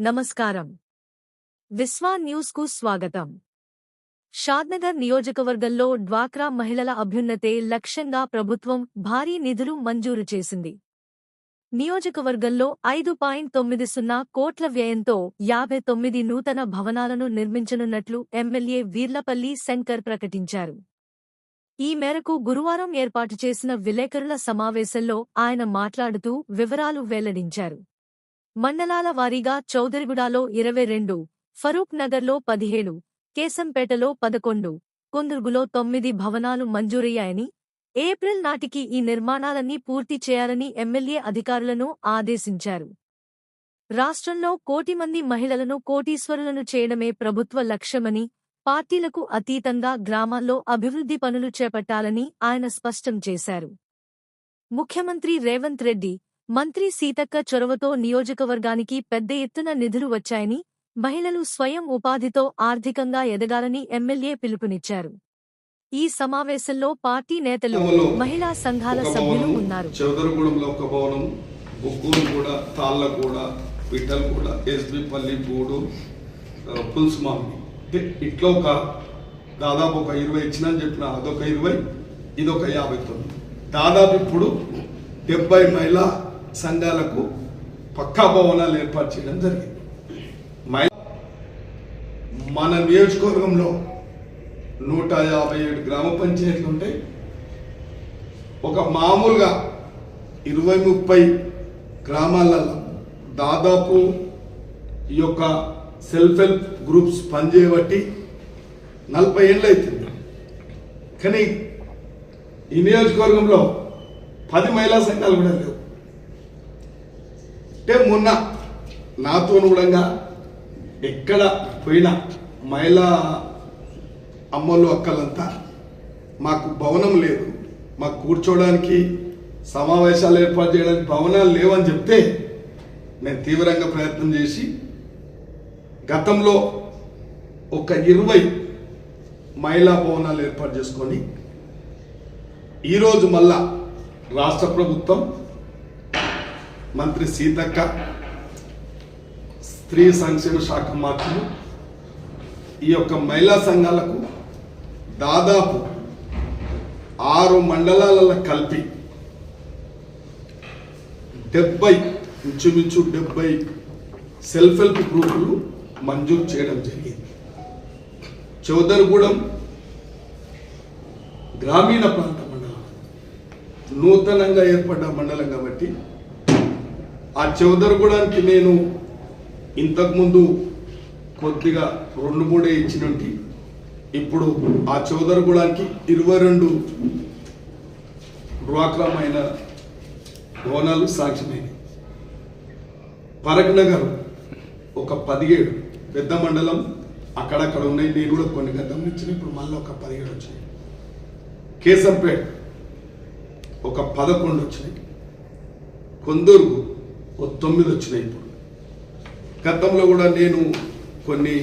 నమస్కారం. విశ్వా న్యూస్కు స్వాగతం. షాద్నగర్ నియోజకవర్గంలో డ్వాక్రా మహిళల అభ్యున్నతే లక్ష్యంగా ప్రభుత్వం భారీ నిధులు మంజూరు చేసింది. నియోజకవర్గంలో ఐదు పాయింట్ తొమ్మిది సున్నా కోట్ల వ్యయంతో యాభై తొమ్మిది నూతన భవనాలను నిర్మించనున్నట్లు ఎమ్మెల్యే వీర్లపల్లి శంకర్ ప్రకటించారు. ఈ మేరకు గురువారం ఏర్పాటు చేసిన విలేకరుల సమావేశంలో ఆయన మాట్లాడుతూ వివరాలు వెల్లడించారు. మండలాల వారీగా చౌదరిగూడలో ఇరవై రెండు ఫరూక్ నగర్లో పదిహేడు కేశంపేటలో పదకొండు కొందుర్గులో తొమ్మిది భవనాలు మంజూరయ్యాయని ఏప్రిల్ నాటికి ఈ నిర్మాణాలన్నీ పూర్తి చేయాలని ఎమ్మెల్యే అధికారులను ఆదేశించారు. రాష్ట్రంలో కోటి మంది మహిళలను కోటీశ్వరులను చేయడమే ప్రభుత్వ లక్ష్యమని పార్టీలకు అతీతంగా గ్రామాల్లో అభివృద్ధి పనులు చేపట్టాలని ఆయన స్పష్టం చేశారు. ముఖ్యమంత్రి రేవంత్ రెడ్డి మంత్రి సీతక్క చొరవతో నియోజకవర్గానికి పెద్ద ఎత్తున నిధులు వచ్చాయని మహిళలు స్వయం ఉపాధితో ఆర్థికంగా ఎదగాలని ఎమ్మెల్యే పిలుపునిచ్చారు. ఈ సమావేశంలో పార్టీ నేతలు మహిళా సంఘాల సభ్యులు ఉన్నారు. చౌదరగూడెంలో ఒక భవనం కూడా కూడా ఎస్బి ఇట్లా ఒక దాదాపు ఒక ఇరవై ఇచ్చినని చెప్పిన అదొక ఇరవై ఇదొక యాభై తొమ్మిది. దాదాపు ఇప్పుడు డెబ్బై మహిళా సంఘాలకు పక్కా భవనాలు ఏర్పాటు చేయడం జరిగింది. మన నియోజకవర్గంలో నూట యాభై ఏడు గ్రామ పంచాయతీలు ఉంటాయి. ఒక మామూలుగా ఇరవై ముప్పై గ్రామాలలో దాదాపు ఈ యొక్క సెల్ఫ్ హెల్ప్ గ్రూప్స్ పనిచేయబట్టి నలభై ఏళ్ళు అవుతుంది. కానీ ఈ నియోజకవర్గంలో పది మహిళా సంఘాలు కూడా లేవు. అంటే మొన్న నాతో కూడా ఎక్కడ పోయినా మహిళా అమ్మలు అక్కలంతా మాకు భవనం లేదు. మాకు కూర్చోవడానికి సమావేశాలు ఏర్పాటు చేయడానికి భవనాలు లేవని చెప్తే నేను తీవ్రంగా ప్రయత్నం చేసి గతంలో ఒక ఇరవై మహిళా భవనాలు ఏర్పాటు చేసుకొని ఈరోజు మళ్ళా రాష్ట్ర ప్రభుత్వం మంత్రి సీతక్క స్త్రీ సంక్షేమ శాఖ మంత్రులు ఈ యొక్క మహిళా సంఘాలకు దాదాపు ఆరు మండలాలలో కలిపి డెబ్బై ఇంచుమించు డెబ్బై సెల్ఫ్ హెల్ప్ గ్రూపులు మంజూరు చేయడం జరిగింది. చౌదరిగూడెం గ్రామీణ ప్రాంత మండలం నూతనంగా ఏర్పడ్డ మండలం కాబట్టి ఆ చౌదరిగూడానికి నేను ఇంతకుముందు కొద్దిగా రెండు మూడే ఇచ్చినట్టు. ఇప్పుడు ఆ చౌదరిగూడానికి ఇరవై రెండు డ్వాక్రామైన భవనాలు సాక్ష్యమైనవి పరగ్నగర్ ఒక పదిహేడు పెద్ద మండలం అక్కడక్కడ ఉన్నాయి. నేను కూడా కొన్ని గతం ఇచ్చిన ఇప్పుడు మళ్ళీ ఒక పదిహేడు వచ్చినాయి. కేశంపేట్ ఒక పదకొండు వచ్చినాయి. కొందూరు ఓ తొమ్మిది వచ్చినాయి ఇప్పుడు. గతంలో కూడా నేను కొన్ని